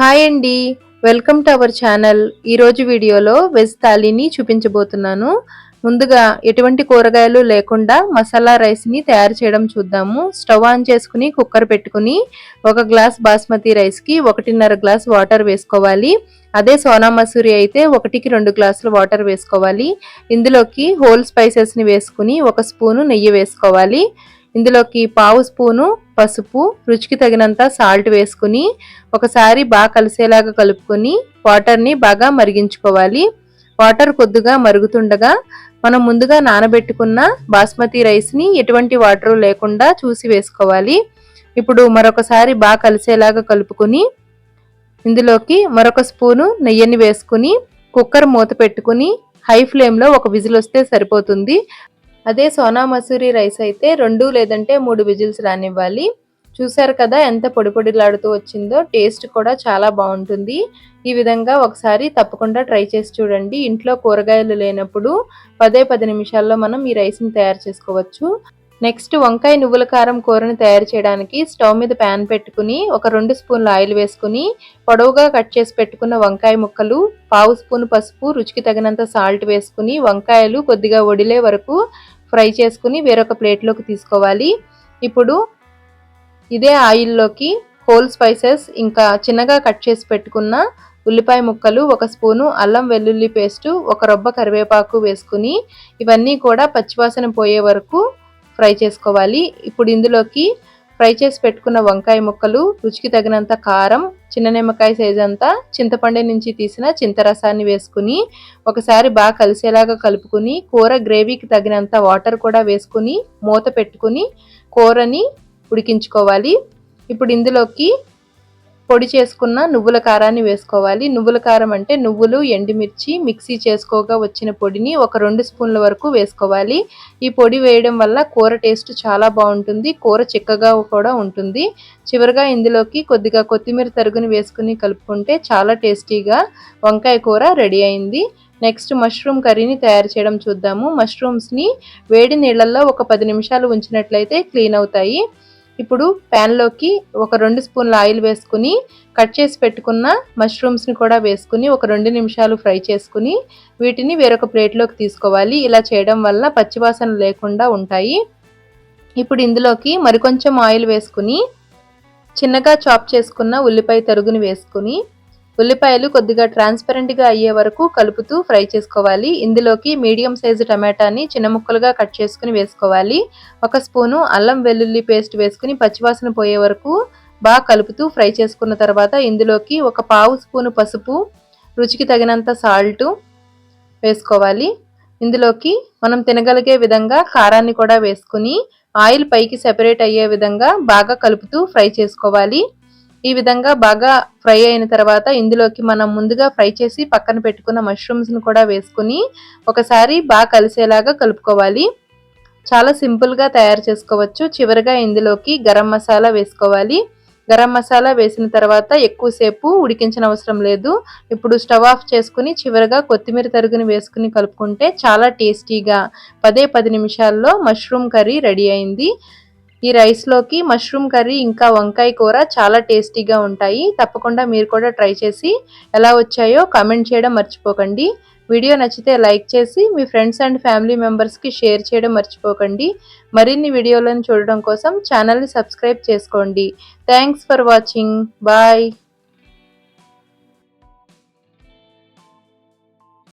Hi అండి. Welcome to our channel. ఈరోజు వీడియోలో వెజ్ థాలీని చూపించబోతున్నాను. ముందుగా ఎటువంటి కూరగాయలు లేకుండా మసాలా రైస్ని తయారు చేయడం చూద్దాము. స్టవ్ ఆన్ చేసుకుని కుక్కర్ పెట్టుకుని ఒక గ్లాస్ బాస్మతి రైస్కి ఒకటిన్నర గ్లాస్ వాటర్ వేసుకోవాలి. అదే సోనా మసూరి అయితే ఒకటికి రెండు గ్లాసులు వాటర్ వేసుకోవాలి. ఇందులోకి హోల్ స్పైసెస్ని వేసుకుని ఒక స్పూను నెయ్యి వేసుకోవాలి. ఇందులోకి పావు స్పూను పసుపు రుచికి తగినంత సాల్ట్ వేసుకుని ఒకసారి బాగా కలిసేలాగా కలుపుకొని వాటర్ని బాగా మరిగించుకోవాలి. వాటర్ కొద్దిగా మరుగుతుండగా మనం ముందుగా నానబెట్టుకున్న బాస్మతి రైస్ని ఎటువంటి వాటర్ లేకుండా చూసి వేసుకోవాలి. ఇప్పుడు మరొకసారి బాగా కలిసేలాగా కలుపుకొని ఇందులోకి మరొక స్పూను నెయ్యిని వేసుకుని కుక్కర్ మూత పెట్టుకుని హై ఫ్లేమ్లో ఒక విజిల్ వస్తే సరిపోతుంది. అదే సోనా మసూరి రైస్ అయితే రెండు లేదంటే మూడు విజిల్స్ రానివ్వాలి. చూసారు కదా ఎంత పొడిపొడిలాడుతూ వచ్చిందో టేస్ట్ కూడా చాలా బాగుంటుంది. ఈ విధంగా ఒకసారి తప్పకుండా ట్రై చేసి చూడండి. ఇంట్లో కూరగాయలు లేనప్పుడు పదే పది నిమిషాల్లో మనం ఈ రైస్ని తయారు చేసుకోవచ్చు. నెక్స్ట్ వంకాయ నువ్వుల కారం కూరను తయారు చేయడానికి స్టవ్ మీద ప్యాన్ పెట్టుకుని ఒక రెండు స్పూన్ల ఆయిల్ వేసుకుని పొడవుగా కట్ చేసి పెట్టుకున్న వంకాయ ముక్కలు పావు స్పూన్ పసుపు రుచికి తగినంత సాల్ట్ వేసుకుని వంకాయలు కొద్దిగా వడిలే వరకు ఫ్రై చేసుకుని వేరొక ప్లేట్లోకి తీసుకోవాలి. ఇప్పుడు ఇదే ఆయిల్లోకి హోల్ స్పైసెస్ ఇంకా చిన్నగా కట్ చేసి పెట్టుకున్న ఉల్లిపాయ ముక్కలు ఒక స్పూను అల్లం వెల్లుల్లి పేస్టు ఒక రొబ్బ కరివేపాకు వేసుకుని ఇవన్నీ కూడా పచ్చివాసన పోయే వరకు ఫ్రై చేసుకోవాలి. ఇప్పుడు ఇందులోకి ఫ్రై చేసి పెట్టుకున్న వంకాయ ముక్కలు రుచికి తగినంత కారం చిన్న నిమ్మకాయ సైజ్ అంతా చింతపండు నుంచి తీసిన చింతరసాన్ని వేసుకుని ఒకసారి బాగా కలిసేలాగా కలుపుకుని కూర గ్రేవీకి తగినంత వాటర్ కూడా వేసుకుని మూత పెట్టుకుని కూరని ఉడికించుకోవాలి. ఇప్పుడు ఇందులోకి పొడి చేసుకున్న నువ్వుల కారాన్ని వేసుకోవాలి. నువ్వుల కారం అంటే నువ్వులు ఎండుమిర్చి మిక్సీ చేసుకోగా వచ్చిన పొడిని ఒక రెండు స్పూన్ల వరకు వేసుకోవాలి. ఈ పొడి వేయడం వల్ల కూర టేస్ట్ చాలా బాగుంటుంది. కూర చిక్కగా కూడా ఉంటుంది. చివరిగా ఇందులోకి కొద్దిగా కొత్తిమీర తరుగుని వేసుకుని కలుపుకుంటే చాలా టేస్టీగా వంకాయ కూర రెడీ అయింది. నెక్స్ట్ మష్రూమ్ కర్రీని తయారు చేయడం చూద్దాము. మష్రూమ్స్ని వేడి నీళ్ళల్లో ఒక పది నిమిషాలు ఉంచినట్లయితే క్లీన్ అవుతాయి. ఇప్పుడు ప్యాన్లోకి ఒక రెండు స్పూన్ల ఆయిల్ వేసుకుని కట్ చేసి పెట్టుకున్న మష్రూమ్స్ని కూడా వేసుకుని ఒక రెండు నిమిషాలు ఫ్రై చేసుకుని వీటిని వేరొక ప్లేట్లోకి తీసుకోవాలి. ఇలా చేయడం వల్ల పచ్చివాసన లేకుండా ఉంటాయి. ఇప్పుడు ఇందులోకి మరికొంచెం ఆయిల్ వేసుకుని చిన్నగా చాప్ చేసుకున్న ఉల్లిపాయ తరుగుని వేసుకుని ఉల్లిపాయలు కొద్దిగా ట్రాన్స్పరెంట్గా అయ్యే వరకు కలుపుతూ ఫ్రై చేసుకోవాలి. ఇందులోకి మీడియం సైజు టమాటాని చిన్న ముక్కలుగా కట్ చేసుకుని వేసుకోవాలి. ఒక స్పూను అల్లం వెల్లుల్లి పేస్ట్ వేసుకుని పచ్చివాసన పోయే వరకు బాగా కలుపుతూ ఫ్రై చేసుకున్న తర్వాత ఇందులోకి ఒక పావు స్పూను పసుపు రుచికి తగినంత సాల్ట్ వేసుకోవాలి. ఇందులోకి మనం తినగలిగే విధంగా కారాన్ని కూడా వేసుకుని ఆయిల్ పైకి సెపరేట్ అయ్యే విధంగా బాగా కలుపుతూ ఫ్రై చేసుకోవాలి. ఈ విధంగా బాగా ఫ్రై అయిన తర్వాత ఇందులోకి మనం ముందుగా ఫ్రై చేసి పక్కన పెట్టుకున్న మష్రూమ్స్ని కూడా వేసుకుని ఒకసారి బాగా కలిసేలాగా కలుపుకోవాలి. చాలా సింపుల్గా తయారు చేసుకోవచ్చు. చివరిగా ఇందులోకి గరం మసాలా వేసుకోవాలి. గరం మసాలా వేసిన తర్వాత ఎక్కువసేపు ఉడికించిన అవసరం లేదు. ఇప్పుడు స్టవ్ ఆఫ్ చేసుకుని చివరిగా కొత్తిమీర తరుగుని వేసుకుని కలుపుకుంటే చాలా టేస్టీగా పదే పది నిమిషాల్లో మష్రూమ్ కర్రీ రెడీ అయింది. ఈ రైస్లోకి మష్రూమ్ కర్రీ ఇంకా వంకాయ కూర చాలా టేస్టీగా ఉంటాయి. తప్పకుండా మీరు కూడా ట్రై చేసి ఎలా వచ్చాయో కామెంట్ చేయడం మర్చిపోకండి. వీడియో నచ్చితే లైక్ చేసి మీ ఫ్రెండ్స్ అండ్ ఫ్యామిలీ మెంబర్స్కి షేర్ చేయడం మర్చిపోకండి. మరిన్ని వీడియోలను చూడడం కోసం ఛానల్ని సబ్స్క్రైబ్ చేసుకోండి. Thanks for watching bye